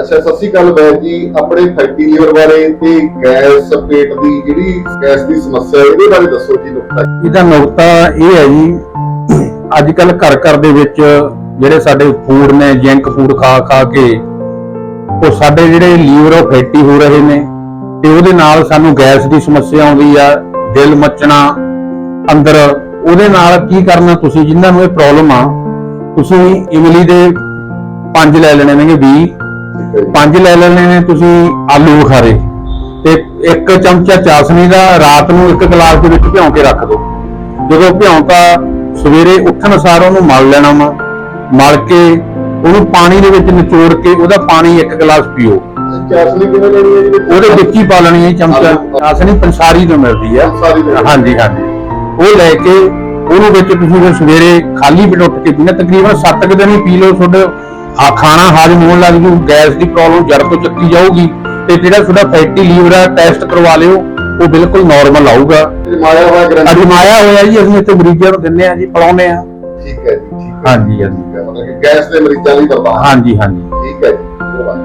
ਅੱਛਾ, ਸਤਿ ਸ਼੍ਰੀ ਅਕਾਲ ਬੈਦ ਜੀ। ਆਪਣੇ ਫੈਟੀ ਲੀਵਰ ਬਾਰੇ ਤੇ ਗੈਸ ਪੇਟ ਦੀ ਜਿਹੜੀ ਗੈਸ ਦੀ ਸਮੱਸਿਆ ਇਹਦੇ ਬਾਰੇ ਦੱਸੋ ਜੀ ਨੁਕਤਾ। ਇਹਦਾ ਨੁਕਤਾ ਇਹ ਹੈ ਜੀ ਅੱਜ ਕੱਲ ਘਰ ਘਰ ਦੇ ਵਿੱਚ ਜਿਹੜੇ ਸਾਡੇ ਫੂਡ ਨੇ, ਜੰਕ ਫੂਡ ਖਾ ਖਾ ਕੇ, ਉਹ ਸਾਡੇ ਜਿਹੜੇ ਲੀਵਰ ਉਹ ਫੈਟੀ ਹੋ ਰਹੇ ਨੇ। ਤੇ ਉਹਦੇ ਨਾਲ ਸਾਨੂੰ ਗੈਸ ਦੀ ਸਮੱਸਿਆ ਆਉਂਦੀ ਆ, ਦਿਲ ਮੱਚਣਾ, ਅੰਦਰ। ਉਹਦੇ ਨਾਲ ਕੀ ਕਰਨਾ ਤੁਸੀਂ ਜਿਨ੍ਹਾਂ ਨੂੰ ਇਹ ਪ੍ਰੋਬਲਮ ਆ, ਤੁਸੀਂ ਇਮਲੀ ਦੇ ਪੰਜ ਲੈ ਲੈਣੇ ਨੇਗੇ 20 ਪੰਜ ਲੈ ਲੈਣੇ ਨੇ ਤੁਸੀਂ ਆਲੂ ਬੁਖਾਰੇ। ਤੇ ਇੱਕ ਚਮਚਾ ਚਾਸ਼ਨੀ ਦਾ ਰਾਤ ਨੂੰ ਇੱਕ ਗਲਾਸ ਦੇ ਵਿੱਚ ਭਿਉਂ ਕੇ ਰੱਖ ਦਿਓ ਜਦੋਂ ਭਿਉਂਤਾ ਸਵੇਰੇ ਉੱਠਣ ਸਾਰ ਉਹਨੂੰ ਮਲ ਲੈਣਾ ਵਾ। ਮਲ ਕੇ ਉਹਨੂੰ ਪਾਣੀ ਦੇ ਵਿੱਚ ਨਿਚੋੜ ਕੇ ਉਹਦਾ ਪਾਣੀ ਇੱਕ ਗਲਾਸ ਪੀਓ। ਚਾਸਨੀ ਕਿਵੇਂ ਲੈਣੀ ਹੈ ਜੀ? ਉਹਦੇ ਵਿੱਚ ਹੀ ਪਾ ਲੈਣੀ ਹੈ ਚਮਚਾ। ਚਾਸ਼ਨੀ ਪੰਸਾਰੀ ਤੋਂ ਮਿਲਦੀ ਆ ਤੋਂ। ਹਾਂਜੀ ਹਾਂਜੀ। ਉਹ ਲੈ ਕੇ ਉਹਨੂੰ ਵਿੱਚ ਤੁਸੀਂ ਸਵੇਰੇ ਖਾਲੀ ਪੇਟ ਉੱਠ ਕੇ ਪੀਣਾ। ਤਕਰੀਬਨ 7 ਕੁ ਦਿਨ ਹੀ ਪੀ ਲਓ ਤੁਹਾਡੇ ਆ ਖਾਣਾ ਹਾਜ਼ਮ ਹੋਣ ਲੱਗ ਜੂ ਗੈਸ ਦੀ ਪ੍ਰੋਬਲਮ ਜੜ ਤੋਂ ਚੱਕੀ ਜਾਊਗੀ ਤੇ ਜਿਹੜਾ ਤੁਹਾਡਾ ਫੈਟੀ ਲੀਵਰ ਆ ਟੈਸਟ ਕਰਵਾ ਲਿਓ ਉਹ ਬਿਲਕੁਲ ਨਾਰਮਲ ਆਊਗਾ। ਮਾਇਆ ਹੋਇਆ ਗ੍ਰੰਥੀ। ਅਜਮਾਇਆ ਹੋਇਆ ਜੀ ਅਸੀਂ ਇੱਥੇ ਮਰੀਜ਼ਾਂ ਨੂੰ ਦਿੰਦੇ ਆ ਜੀ ਪਿਲਾਉਂਦੇ ਆ ਠੀਕ ਹੈ ਜੀ ਠੀਕ ਹੈ। ਹਾਂਜੀ ਹਾਂਜੀ। ਮਤਲਬ ਕਿ ਗੈਸ ਦੇ ਮਰੀਜ਼ਾਂ ਲਈ ਦਰਬਾਰ ਹਾਂਜੀ ਹਾਂਜੀ। ਠੀਕ ਹੈ ਜੀ ਧੰਨਵਾਦ।